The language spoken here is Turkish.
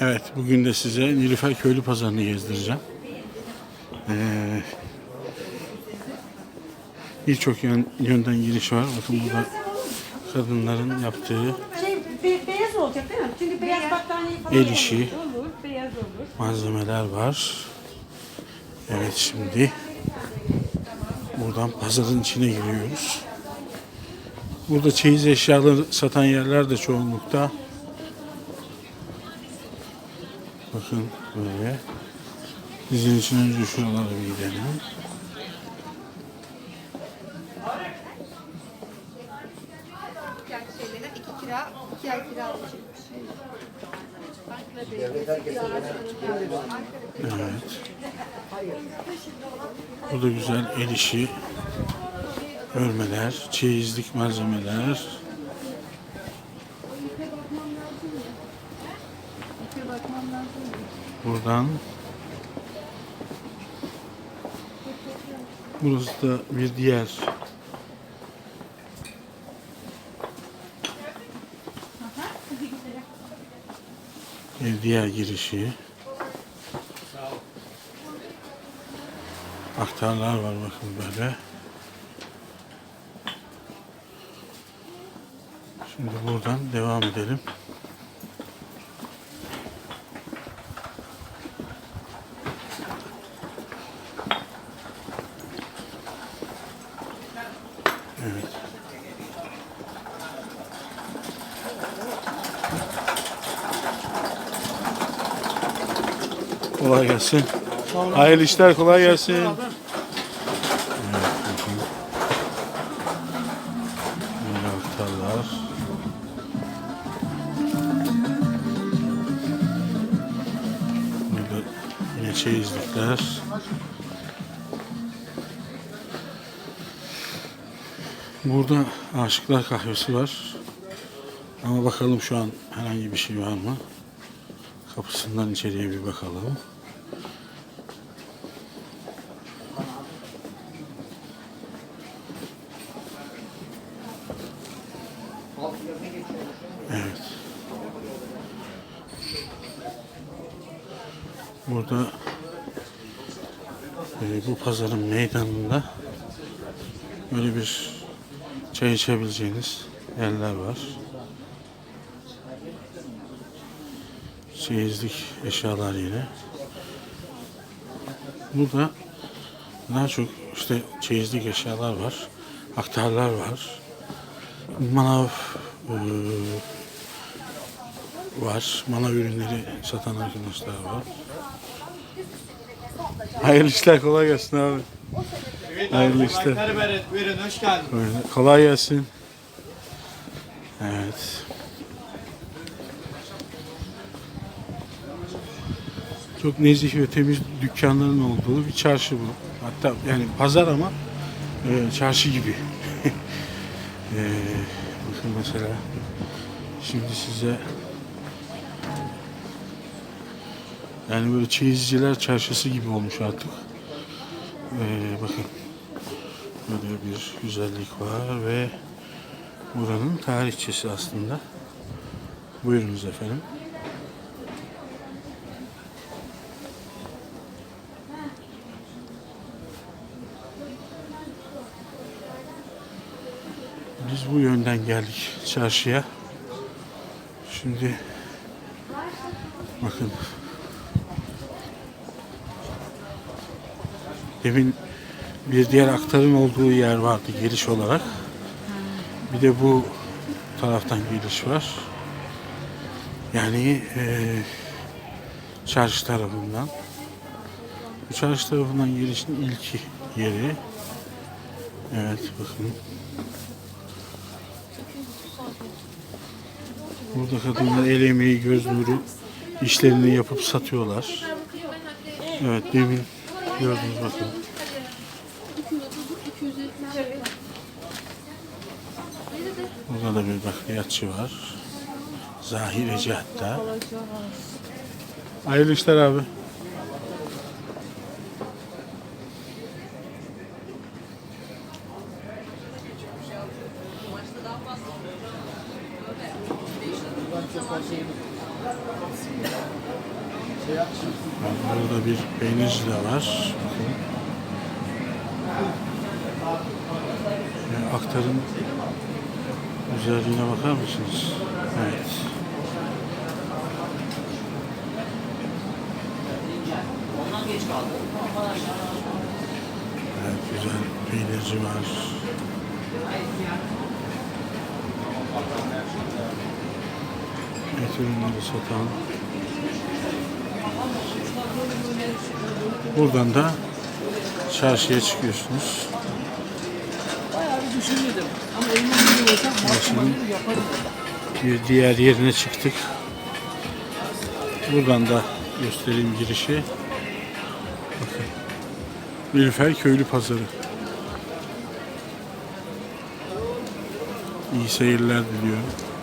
Evet, bugün de size Nilüfer Köylü Pazarı'nı gezdireceğim. Ee, Birçok yön, yönden giriş var. Bakın burada kadınların yaptığı Şey be- beyaz olacak değil mi? Çünkü beyaz battaniye falan El işi. olur. Beyaz olur. malzemeler var. Evet, şimdi buradan pazarın içine giriyoruz. Burada çeyiz eşyaları satan yerler de çoğunlukta. Bakın böyle. Dizinin için önce şuralara bir gidelim. Kira, iki ay kira. Evet. Burada güzel el işi örmeler, çeyizlik malzemeler. Buradan Burası da bir diğer bir diğer girişi. Aktarlar var bakın böyle. Şimdi buradan devam edelim. Kolay gelsin. Hayırlı işler kolay gelsin. Aktarlar. Burada yine çeyizlikler. Burada Aşıklar Kahvesi var. Ama bakalım şu an herhangi bir şey var mı? Kapısından içeriye bir bakalım. Evet. Burada e, bu pazarın meydanında böyle bir çay içebileceğiniz yerler var. Çeyizlik eşyalar yine. Burada daha çok işte çeyizlik eşyalar var. Aktarlar var. Manav eee, var. Manav ürünleri satan arkadaşlar var. Hayırlı işler kolay gelsin abi. Hayırlı işler. Buyurun hoş geldin. Kolay gelsin. Evet. Çok nezih ve temiz dükkanların olduğu bir çarşı bu. Hatta yani pazar ama e, çarşı gibi. E, bakın mesela şimdi size yani böyle çeyizciler çarşısı gibi olmuş artık. E, bakın Böyle bir güzellik var ve buranın tarihçesi aslında. Buyurunuz efendim. Bu yönden geldik çarşıya. Şimdi bakın demin bir diğer aktarın olduğu yer vardı giriş olarak. Bir de bu taraftan giriş var. Yani eee çarşı tarafından. Bu çarşı tarafından girişin ilk yeri. Evet bakın. Burada kadınlar el emeği, göz nuru işlerini yapıp satıyorlar. Evet demin gördünüz bakın. Burada da bir bakliyatçı var. Zahireci hatta. Hayırlı işler abi. Burada bir peynirci de var. Ve aktarın güzelliğine bakar mısınız? Evet. Evet, güzel peynirci var. Et ürünleri satan. Buradan da çarşıya çıkıyorsunuz. Bayağı bir düşünmedim. Ama elimden bir olsam Şimdi- maksimum yaparım. Bir diğer yerine çıktık. Buradan da göstereyim girişi. Bakın. Nilüfer Köylü Pazarı. İyi seyirler diliyorum.